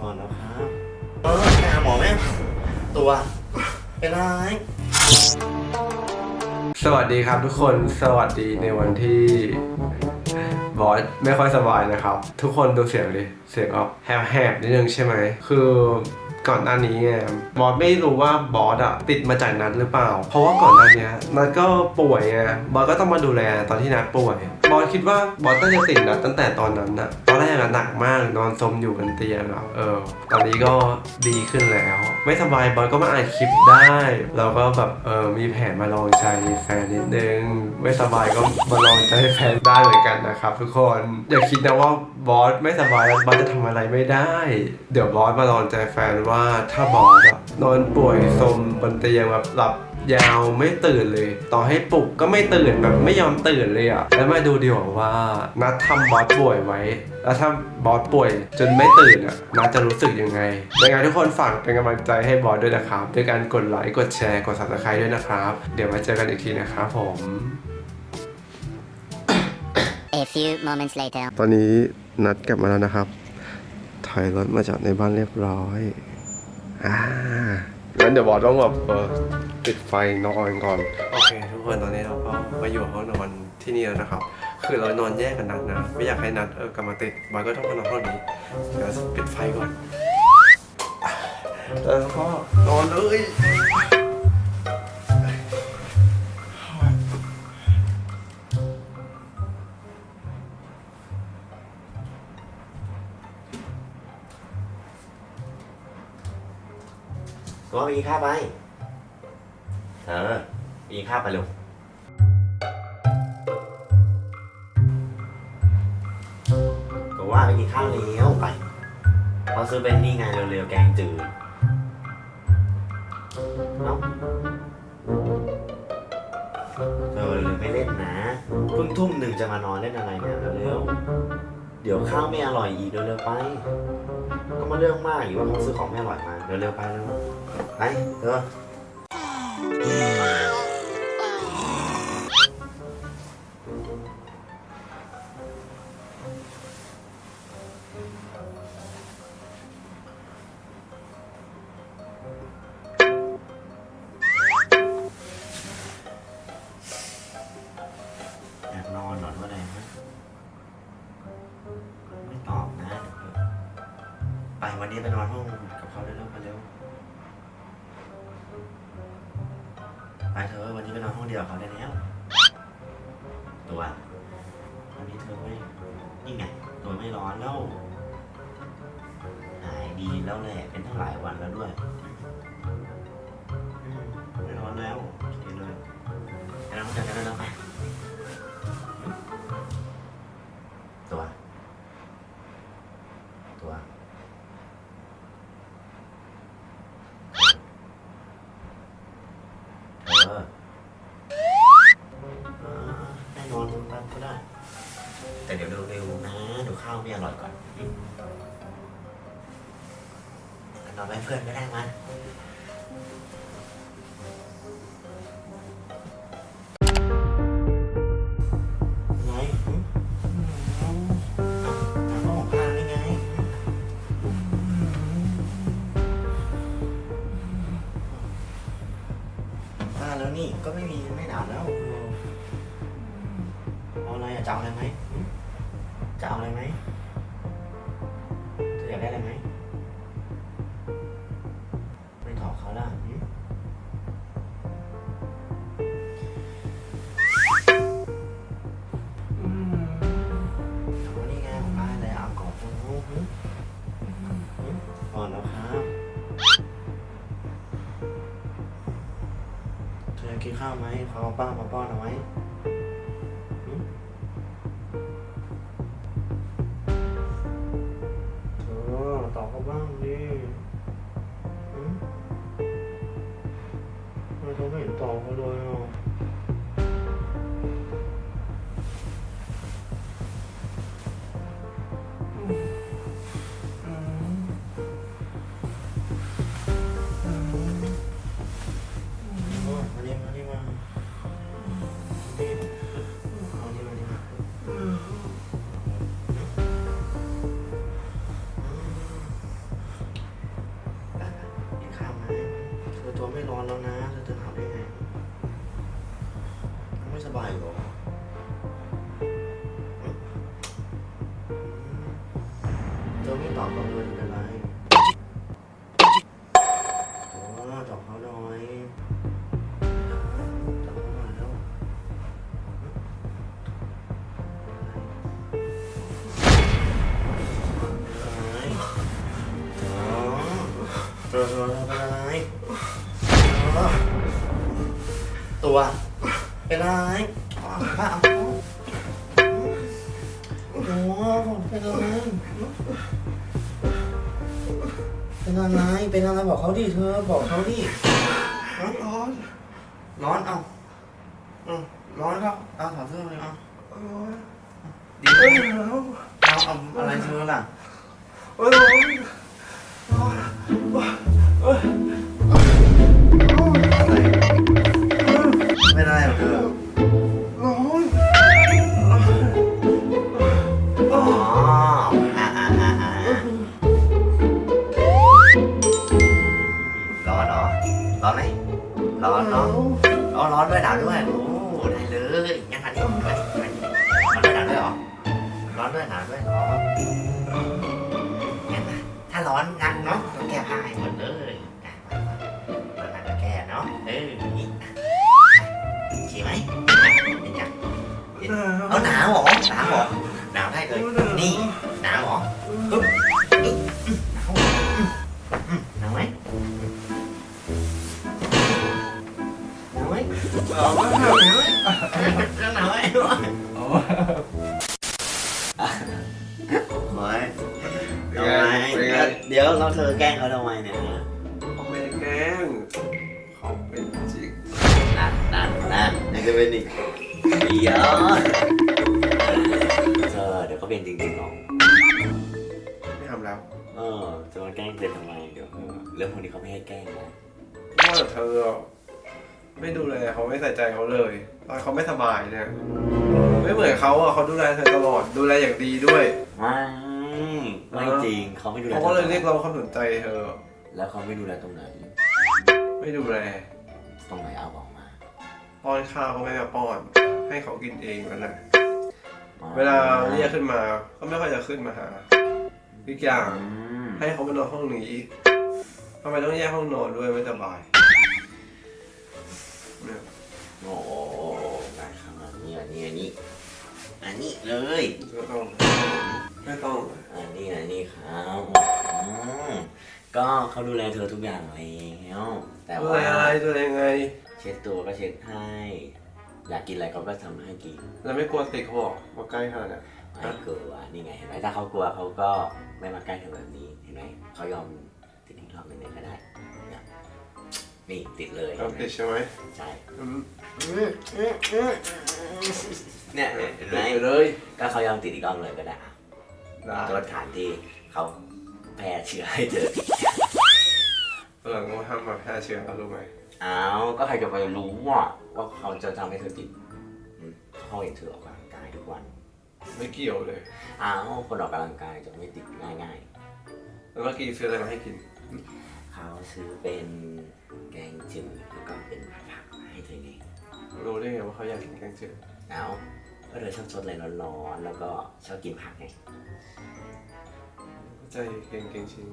อ่อนแล้วครับเออไปหาหมอไหมตัวเป็นไรสวัสดีครับทุกคนสวัสดีในวันที่ บอสไม่ค่อยสบายนะครับ ทุกคนดูเสียงดิเสียงออกแหบๆนิดนึงใช่ไหมคือก่อนหน้านี้ไงบอสไม่รู้ว่าบอสอะติดมาจากนัดหรือเปล่า เพราะว่าก่อนหน้านี้นัดก็ป่วยไงบอสก็ต้องมาดูแลตอนที่นัดป่วย บอสคิดว่าบอสน่าจะติดนัดตั้งแต่ตอนนั้นอะตอนแรกอะหนักมากนอนซมอยู่บนเตียงอะเออ ตอนนี้ก็ดีขึ้นแล้ว ไม่สบายบอสก็มาอ่านคลิปได้ เราก็แบบเออมีแผนมาลองใจแฟนนิดนึง ไม่สบายก็มาลองใจแฟนได้เหมือนกันนะครับทุกคนอย่าคิดนะว่าบอสไม่สบายแล้วบอสจะทำอะไรไม่ได้ เดี๋ยวบอสมาลองใจแฟนว่าถ้าบอสนอนป่วยสมบนเตียงแบบหลับ ยาวไม่ตื่นเลย ต่อให้ปลุกก็ไม่ตื่นแบบไม่ยอมตื่นเลยอะแล้วมาดูดีกว่าว่านัดทำบอสป่วยไว้ แล้วถ้าบอสป่วยจนไม่ตื่นอะนัดจะรู้สึกยังไงยังไงทุกคนฝากเป็นกำลังใจให้บอสด้วยนะครับ ด้วยการกดไลค์กดแชร์กด subscribe ด้วยนะครับ เดี๋ยวมาเจอกันอีกทีนะครับผม A few moments later. ตอนนี้นัดกลับมาแล้วนะครับ ถอยรถมาจอดในบ้านเรียบร้อย อ่า งั้นเดี๋ยวบอสต้องแบบเออปิดไฟนอนก่อน โอเค ทุกคนตอนนี้เราก็มาอยู่ห้องนอนที่นี่แล้วนะครับ คือเรานอนแยกกันนัดนะ ไม่อยากให้นัดเออกลับมาติดบอสก็ต้องมานอนห้องนี้เดี๋ยวปิดไฟก่อนแล้วก็นอนเลย ตัวไปกินข้าวไป เออไปกินข้าวไปเร็วก็ว่าไปกินข้าวเร็วไปเขาซื้อเป็นนี่ไงเร็วๆแกงจืดเอ้าเออหรือไม่เล่นนะ เพิ่งทุ่มหนึ่งจะมานอนเล่นอะไรเนี่ยเร็วๆเดี๋ยวข้าวไม่อร่อยอีกเร็วๆไป ก็มาเรื่องมากอีกว่าเขาซื้อของไม่อร่อยมาเร็วๆไปเร็ว ไปเถอะอยากนอนหนอนวะไรฮะไม่ตอบนะไปวันนี้ไปนอนห้องกับเขาเร็วๆไปเร็ว ไปเธอะวันนี้ไปนอนห้องเดียวกับเขาได้แล้วตัววันนี้เธอไม่นี่ไงตัวไม่ร้อนแล้วหายดีแล้วแหละเป็นทั้งหลายวันแล้วด้วย ได้นอนแป๊บก็ได้ แต่เดี๋ยวเร็วๆนะเดี๋ยวข้าวไม่อร่อยก่อนนอนไปเพื่อนก็ได้มาไงอืมเอาเอาผ้าของผ้านี่ไงผ้าแล้วนี่ก็ไม่มีไม่หนาวแล้ว จะเอาอะไรไหมหึจะเอาอะไรไหมเธออยากได้อะไรไหมไม่ถอดเขาละอืมเอานี่ไงของผ้าเลยเอากอดตรงนู้นหึหึอ่อนแล้วครับ เธออยากกินข้าวไหมเขาเอาป้ามาป้อนเอาไว้ ตอบเขาบ้างดิทำไมเธอไม่เห็นตอบเขาเลยอะ อนแล้วนะแล้เธอหาได้ไง ไม่สบายหรอเธอไม่ตอบเราเลยเป็นไรโอ้ตอบเขาหน่อยตอบเขาหน่อยแล้วเธอเธอ เป็นไรป้าเอาโอ้ผมเป็นอะไรเป็นอะไรเป็นอะไรบอกเขาดิเธอ บอกเขาดิร้อนร้อนร้อนเอาอืมร้อนครับเอาถอดเสื้อเลยเอาดีไหมเอาเอาอะไรเธอล่ะโอ้ยร้อนร้อน ร้อนไหมร้อนเนาะร้อนร้อนด้วยหนาวด้วยโอ้ได้เลยงั้นอันนี้ไปไปร้อนด้วยหนาวด้วยเหรอร้อนด้วยหนาวด้วยอ๋องั้นมาถ้าร้อนงั้นเนาะต้องแก้ผ้าให้หมดเลย เดี๋ยวเราเธอแกล้งเขาทำไมเนี่ยนะเขาไม่ได้แกล้งเขาเป็นจริงนั่นนั่นนั่นยังจะเป็นอีกเดี๋ยวเธอเดี๋ยวก็เป็นจริงๆหรอกไม่ทำแล้ว เออจะมาแกล้งเป็นทำไมเดี๋ยวเออเรื่องพวกนี้เขาไม่ให้แกล้งนะว่าแต่เธอไม่ดูแลเขาไม่ใส่ใจเขาเลยตอนเขาไม่สบายเนี่ย ไม่เหมือนเขาอะเขาดูแลเธอตลอดดูแลอย่างดีด้วยไม่ไม่จริงเขาไม่ดูแลเขาก็เลยเรียกร้องความสนใจเธอ แล้วเขาไม่ดูแลตรงไหน ไม่ดูแลตรงไหนเอาบอกมาป้อนข้าวก็ไม่มาป้อน ให้เขากินเองนั่นแหละเวลาเรียกขึ้นมาก็ไม่ค่อยจะขึ้นมาหาอีกอย่างอืมให้เขามานอนห้องนี้ทำไมต้องแยกห้องนอนด้วยไม่สบายเนี่ยโอ้โหได้ครับอันนี้อันนี้อันนี้อันนี้เลยไม่ต้อง ไม่ต้องอันนี้อันนี้ครับอืมก็เขาดูแลเธอทุกอย่างแล้วแต่ดูว่าแลอะไรดูแลยังไง เช็ดตัวก็เช็ดให้ อยากกินอะไรเขาก็ทำให้กินแล้วไม่กลัวติดเขาบอกมาใกล้ขนาดเนี้ย ไม่กลัวนี่ไงเห็นไหมถ้าเขากลัวเขาก็ไม่มาใกล้เธอแบบนี้เห็นไหมเขายอมติดทิ้งทองหนึ่งเลยก็ได้เนี่ยนี่ติดเลยตามติดใช่ไหมใช่อืมเนี่ยเห็นไหมติดไปเลย ก็เขายอมติดอีกรอบเลยก็ได้ได้ ลดฐานที่เขาแพร่เชื้อให้เธอหลังก็ห้ามมาแพร่เชื้อรู้ไหมอ้าวก็ใครจะไปรู้ว่าว่าเขาจะทำให้เธอติดอืมเขาเห็นเธอออกกำลังกายทุกวันไม่เกี่ยวเลย อ้าวคนออกกำลังกายจะไม่ติดง่าย แล้วเมื่อกี้ซื้ออะไรมาให้กิน ๆ เขาซื้อเป็นแกงจืดแล้วก็เป็นผักมาให้เธอไงรู้ได้ไงว่าเขาอยากกินแกงจืดเอ้า ก็เธอชอบซดอะไรร้อนๆแล้วก็ชอบกินผักไงใจเก่งเก่งจริง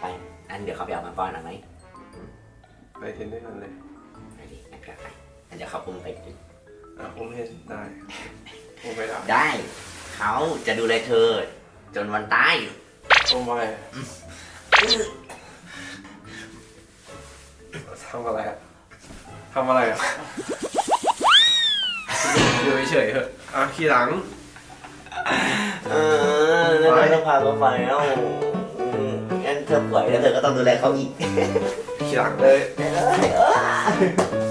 ไปอันเดี๋ยวเขาไปเอามาป้อนเอาไหมไปกินด้วยกันเลยไปดิงั้นก็ไปอันเดี๋ยวเขาอุ้มไปกินอะผมเห็นได้ผมไม่ได้ได้ เขาจะดูแลเธอ จนวันตายผมไปทำอะไรอะทำอะไรอะ อยู่เฉยๆเถอะอะขี่หลัง เออแล้วเธอต้องพาเขาไปแล้วอืมงั้นเธอป่วยแล้วเธอก็ต้องดูแลเขาอีก ขี่หลังเลย เอ้ยเอ้ย